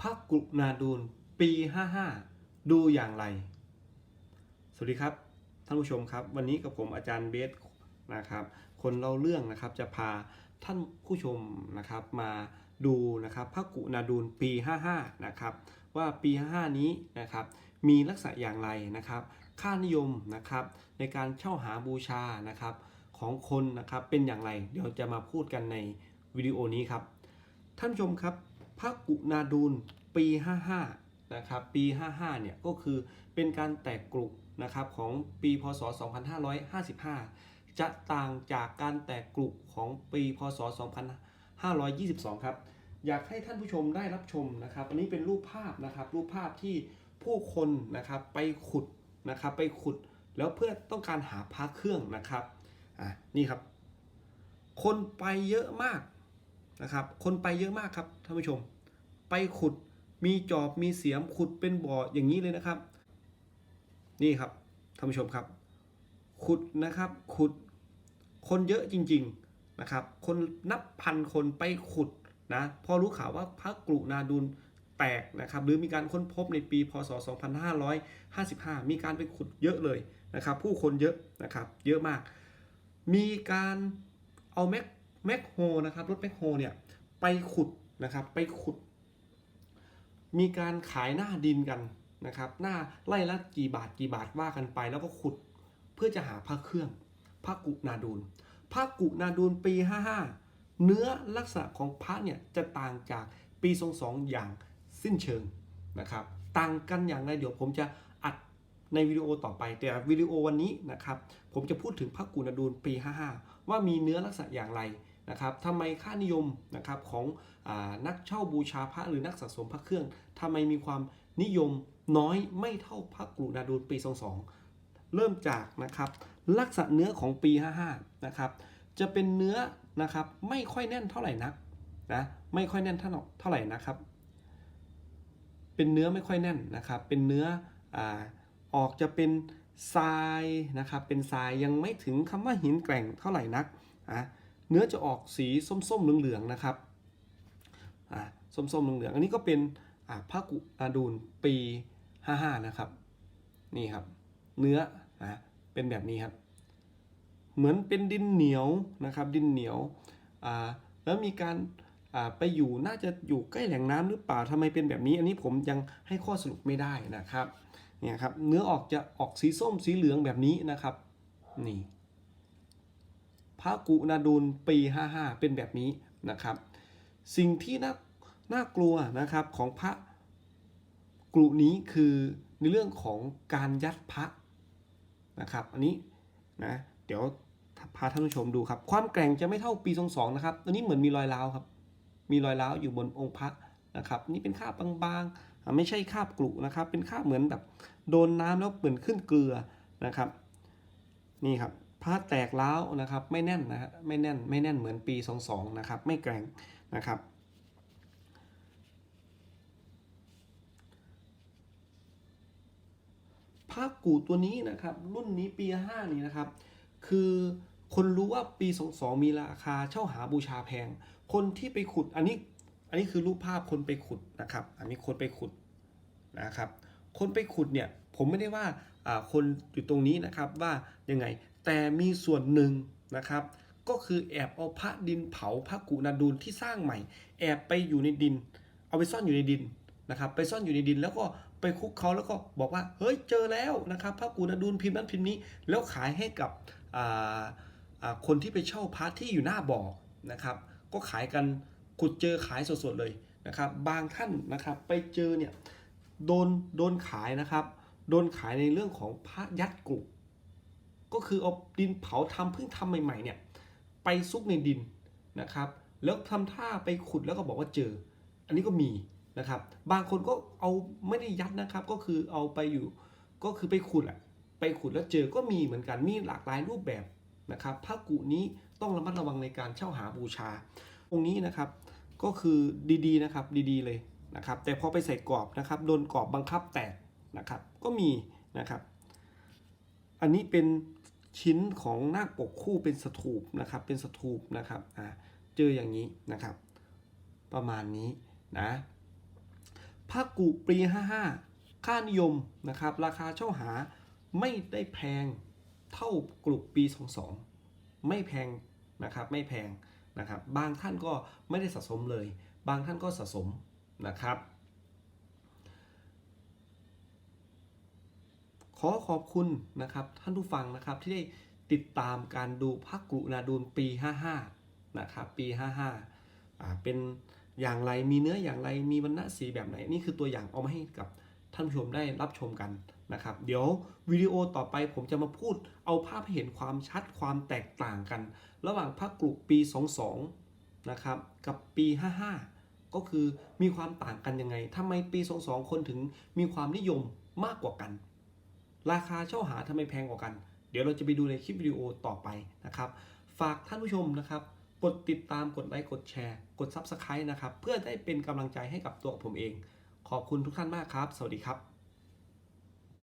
พระกรุณาดูลปี 55 ดูอย่างไร สวัสดีครับ ท่านผู้ชมครับ วันนี้กับผมอาจารย์เบสนะครับ คนเล่าเรื่องนะครับจะพาท่านผู้ชมนะครับมาดูนะครับพระกุณาดูลปี 55 นะครับ ว่าปี 55 นี้นะครับมีลักษณะอย่างไรนะครับ ค่านิยมนะครับในการเช่าหาบูชานะครับของคนนะครับเป็นอย่างไร เดี๋ยวจะมาพูดกันในวิดีโอนี้ครับ ท่านผู้ชมครับ พระกุณาดูลปี 55 นะครับ ปี 55 เนี่ยก็คือเป็นการแตกกลุ่มนะครับของปีพศ 2555 จะต่างจากการแตกกลุ่มของปีพศ 2522 ครับ อยากให้ท่านผู้ชมได้รับชมนะครับ อันนี้เป็นรูปภาพนะครับ รูปภาพที่ผู้คนนะครับไปขุดนะครับไปขุดแล้วเพื่อต้องการหาพระเครื่องนะครับ อะนี่ครับ คนไปเยอะมาก นะครับ คนไปเยอะมากครับท่านผู้ชม ไปขุดมีจอบมีเสียมขุดเป็นบ่ออย่างนี้เลยนะครับ นี่ครับท่านผู้ชมครับ ขุดนะครับขุดคนเยอะจริง ๆนะครับ คนนับพันคนไปขุดนะพอรู้ข่าวว่าพระกรุนาดุลแตกนะครับหรือมีการค้นพบในปีพศ 2555 มีการไปขุดเยอะเลยนะครับ ผู้คนเยอะนะครับเยอะมาก มีการเอาแม็ก แมคโฮนะครับรถแมคโฮเนี่ยไปขุดนะครับไปขุด มีการขายหน้าดินกันนะครับหน้าไล่ละกี่บาทกี่บาทว่ากันไป แล้วก็ขุดเพื่อจะหาพระเครื่องพระกุนาดูลพระกุนาดูลปี 55 เนื้อลักษณะของพระเนี่ยจะต่างจากปี22องอย่างสิ้นเชิงนะครับ ต่างกันอย่างไรเดี๋ยวผมจะ ในวิดีโอต่อไป แต่วิดีโอวันนี้นะครับผมจะพูดถึงพระกุณาดูลปี 55 ว่ามีเนื้อลักษณะอย่างไรนะครับทำไมค่านิยมนะครับของอนักเช่าบูชาพระหรือนักสะสมพระเครื่องทำไมมีความนิยมน้อยไม่เท่าพระกุณาดูลปี 22 เริ่มจากนะครับลักษณะเนื้อของปี 55 นะครับจะเป็นเนื้อนะครับไม่ค่อยแน่นเท่าไหร่นักนะไม่ค่อยแน่นเท่าเท่าไหร่นะครับ เป็นเนื้อไม่ค่อยแน่นนะครับ เป็นเนื้ออ ออกจะเป็นทรายนะครับ เป็นทรายยังไม่ถึงคำว่าหินแกร่งเท่าไหร่นักอะเนื้อจะออกสีส้มๆเหลืองๆนะครับอ่าส้มๆเหลืองๆอันนี้ก็เป็นอ่าพระกุอาดูลปี 55 นะครับ นี่ครับ เนื้ออะเป็นแบบนี้ครับ เหมือนเป็นดินเหนียวนะครับ ดินเหนียวอ่าแล้วมีการอ่าไปอยู่น่าจะอยู่ใกล้แหล่งน้ำหรือเปล่าทำไมเป็นแบบนี้ อันนี้ผมยังให้ข้อสรุปไม่ได้นะครับ เนี่ยครับเนื้อออกจะออกสีส้มสีเหลืองแบบนี้นะครับนี่พระกุณาดูลปี 55 เป็นแบบนี้นะครับ สิ่งที่น่าน่ากลัวนะครับของพระกรุนี้คือในเรื่องของการยัดพระนะครับ อันนี้นะเดี๋ยวพาท่านผู้ชมดูครับ ความแกร่งจะไม่เท่าปี22นะครับ อันนี้เหมือนมีรอยร้าวครับ มีรอยร้าวอยู่บนองค์พระ นะครับนี่เป็นคราบบางๆ ไม่ใช่คราบกรุนะครับ เป็นคราบเหมือนแบบโดนน้ำแล้วเหมือนขึ้นเกลือนะครับนี่ครับพระแตกร้าวนะครับไม่แน่นนะฮะไม่แน่นไม่แน่นเหมือนปี 22 นะครับ ไม่แกร่งนะครับพระกูตัวนี้นะครับ รุ่นนี้ปี 5 นี้นะครับ คือคนรู้ว่าปี 22 มีราคาเช่าหาบูชาแพง คนที่ไปขุดอันนี้ อันนี้คือรูปภาพคนไปขุดนะครับ อันนี้คนไปขุดนะครับ คนไปขุดเนี่ยผมไม่ได้ว่าคนอยู่ตรงนี้นะครับว่ายังไง แต่มีส่วนหนึ่งนะครับ ก็คือแอบเอาพระดินเผาพระกุณาดูลที่สร้างใหม่ แอบไปอยู่ในดิน เอาไปซ่อนอยู่ในดินนะครับไปซ่อนอยู่ในดินแล้วก็ไปคุกเขาแล้วก็บอกว่าเฮ้ยเจอแล้วนะครับพระกุณาดูลพิมพ์นั้นพิมพ์นี้ แล้วขายให้กับคนที่ไปเช่าพระที่อยู่หน้าบ่อนะครับ ก็ขายกัน ขุดเจอขายสดๆเลยนะครับบางท่านนะครับไปเจอเนี่ยโดนโดนขายนะครับ โดนขายในเรื่องของพระยัดกุก็คือเอาดินเผาทำเพิ่งทำใหม่ๆเนี่ยไปซุกในดินนะครับแล้วทำท่าไปขุดแล้วก็บอกว่าเจอ อันนี้ก็มีนะครับบางคนก็เอาไม่ได้ยัดนะครับก็คือเอาไปอยู่ก็คือไปขุดอะไปขุดแล้วเจอก็มีเหมือนกันมีหลากหลายรูปแบบนะครับพระกุนี้ต้องระมัดระวังในการเช่าหาบูชาองค์นี้นะครับ ก็คือดีๆนะครับดีๆเลยนะครับ แต่พอไปใส่กรอบนะครับโดนกรอบบังคับแตกนะครับ ก็มีนะครับ อันนี้เป็นชิ้นของนาคปกคู่เป็นสถูปนะครับ เป็นสถูปนะครับอ่าเจออย่างนี้นะครับ ประมาณนี้นะภาคกุปรี 55 ค่านิยมนะครับ ราคาเช่าหาไม่ได้แพงเท่ากลุ่มปี 22 ไม่แพงนะครับ ไม่แพง นะครับบางท่านก็ไม่ได้สะสมเลย บางท่านก็สะสมนะครับ ขอขอบคุณนะครับท่านผู้ฟังนะครับที่ได้ติดตามการดูพักกุนาดูนปี 55นะครับปี 55อ่าเป็นอย่างไรมีเนื้ออย่างไรมีวรรณะสีแบบไหนนี่คือตัวอย่างเอามาให้กับ ท่านผู้ชมได้รับชมกันนะครับ เดี๋ยววิดีโอต่อไปผมจะมาพูดเอาภาพให้เห็นความชัดความแตกต่างกัน ระหว่างพักกรุปี 22 นะครับกับปี 55 ก็คือมีความต่างกันยังไงทำไมปี 22 คนถึงมีความนิยมมากกว่ากัน ราคาเช่าหาทำไมแพงกว่ากัน เดี๋ยวเราจะไปดูในคลิปวิดีโอต่อไปนะครับฝากท่านผู้ชมนะครับกดติดตามกดไลค์กดแชร์ กด Subscribe นะครับ เพื่อได้เป็นกำลังใจให้กับตัวผมเอง ขอบคุณทุกท่านมากครับ สวัสดีครับ